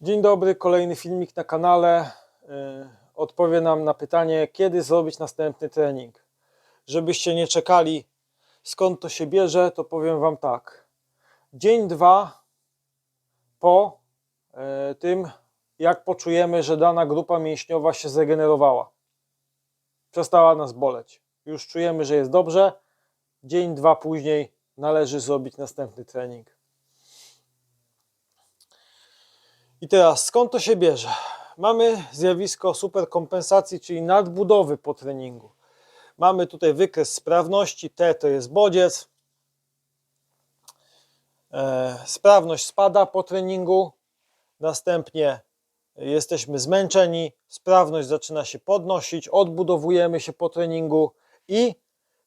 Dzień dobry, kolejny filmik na kanale. Yy, Odpowie nam na pytanie, kiedy zrobić następny trening. Żebyście nie czekali, skąd to się bierze, to powiem Wam tak. Dzień, dwa po yy, tym, jak poczujemy, że dana grupa mięśniowa się zregenerowała. Przestała nas boleć. Już czujemy, że jest dobrze. Dzień, dwa później należy zrobić następny trening. I teraz skąd to się bierze? Mamy zjawisko superkompensacji, czyli nadbudowy po treningu. Mamy tutaj wykres sprawności, T to jest bodziec. E, sprawność spada po treningu, następnie jesteśmy zmęczeni, sprawność zaczyna się podnosić, odbudowujemy się po treningu i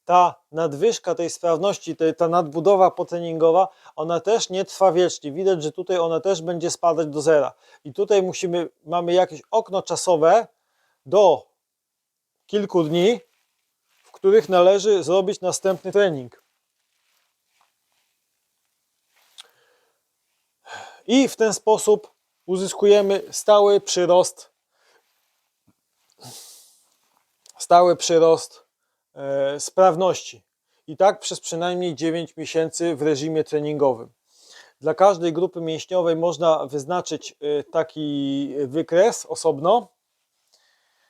ta nadwyżka tej sprawności, ta nadbudowa potreningowa, ona też nie trwa wiecznie. Widać, że tutaj ona też będzie spadać do zera. I tutaj musimy, mamy jakieś okno czasowe do kilku dni, w których należy zrobić następny trening. I w ten sposób uzyskujemy stały przyrost stały przyrost sprawności. I tak przez przynajmniej 9 miesięcy w reżimie treningowym. Dla każdej grupy mięśniowej można wyznaczyć e, taki wykres osobno,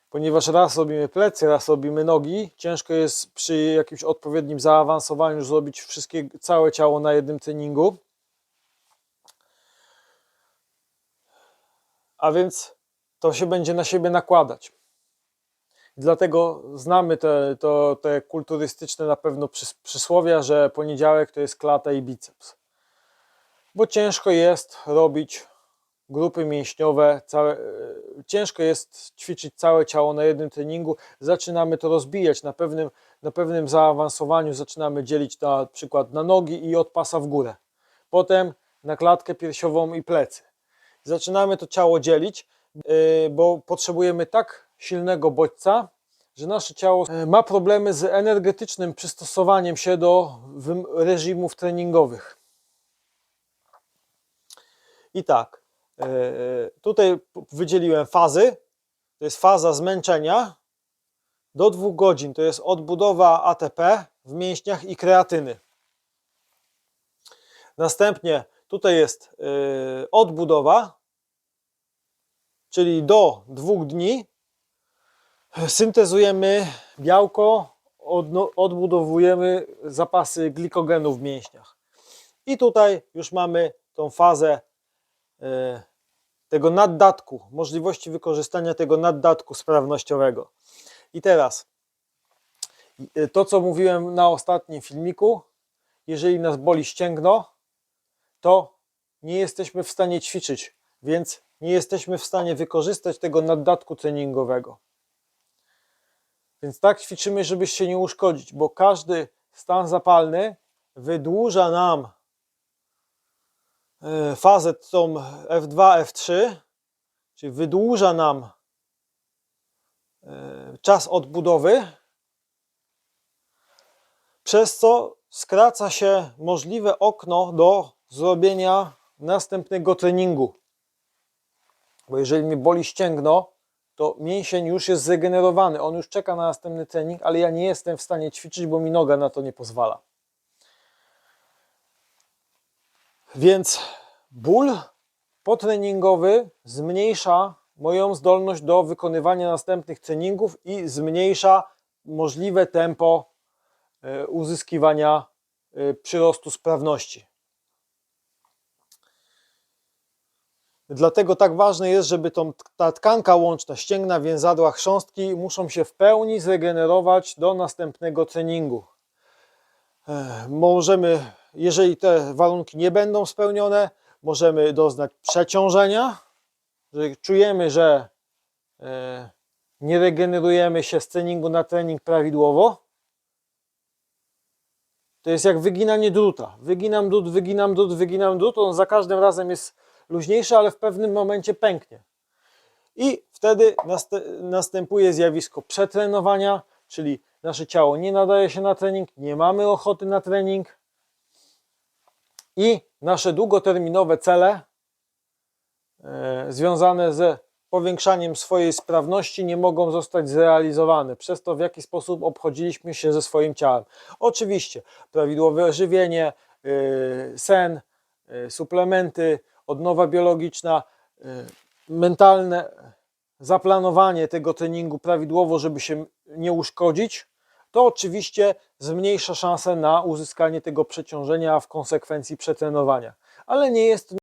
ponieważ raz robimy plecy, raz robimy nogi. Ciężko jest przy jakimś odpowiednim zaawansowaniu zrobić wszystkie, całe ciało na jednym treningu. A więc to się będzie na siebie nakładać. Dlatego znamy te, to, te kulturystyczne na pewno przys- przysłowia, że poniedziałek to jest klata i biceps. Bo ciężko jest robić grupy mięśniowe, całe, e, ciężko jest ćwiczyć całe ciało na jednym treningu. Zaczynamy to rozbijać na pewnym, na pewnym zaawansowaniu, zaczynamy dzielić na przykład na nogi i od pasa w górę. Potem na klatkę piersiową i plecy. Zaczynamy to ciało dzielić, yy, bo potrzebujemy tak silnego bodźca, że nasze ciało yy, ma problemy z energetycznym przystosowaniem się do reżimów treningowych. I tak, yy, tutaj p- wydzieliłem fazy. To jest faza zmęczenia do dwóch godzin. To jest odbudowa ATP w mięśniach i kreatyny. Następnie tutaj jest odbudowa, czyli do dwóch dni syntezujemy białko, odbudowujemy zapasy glikogenu w mięśniach. I tutaj już mamy tą fazę e, tego naddatku, możliwości wykorzystania tego naddatku sprawnościowego. I teraz e, to, co mówiłem na ostatnim filmiku, jeżeli nas boli ścięgno, to nie jesteśmy w stanie ćwiczyć, więc nie jesteśmy w stanie wykorzystać tego naddatku treningowego. Więc tak ćwiczymy, żeby się nie uszkodzić, bo każdy stan zapalny wydłuża nam e, fazę tą F2, F3, czyli wydłuża nam e, czas odbudowy, przez co skraca się możliwe okno do zrobienia następnego treningu. Bo jeżeli mnie boli ścięgno, to mięsień już jest zregenerowany, on już czeka na następny trening, ale ja nie jestem w stanie ćwiczyć, bo mi noga na to nie pozwala. Więc ból potreningowy zmniejsza moją zdolność do wykonywania następnych treningów i zmniejsza możliwe tempo e, uzyskiwania e, przyrostu sprawności. Dlatego tak ważne jest, żeby tą, ta tkanka łączna, ścięgna, więzadła, chrząstki muszą się w pełni zregenerować do następnego treningu. E, Możemy, jeżeli te warunki nie będą spełnione, możemy doznać przeciążenia, że czujemy, że e, nie regenerujemy się z treningu na trening prawidłowo. To jest jak wyginanie druta. Wyginam drut, wyginam drut, wyginam drut, on za każdym razem jest luźniejszy, ale w pewnym momencie pęknie. I wtedy naste- następuje zjawisko przetrenowania, czyli nasze ciało nie nadaje się na trening, nie mamy ochoty na trening i nasze długoterminowe cele e, związane ze powiększaniem swojej sprawności nie mogą zostać zrealizowane przez to, w jaki sposób obchodziliśmy się ze swoim ciałem. Oczywiście prawidłowe żywienie, y, sen, y, suplementy, odnowa biologiczna, y, mentalne zaplanowanie tego treningu prawidłowo, żeby się nie uszkodzić, to oczywiście zmniejsza szanse na uzyskanie tego przeciążenia, a w konsekwencji przetrenowania. Ale nie jest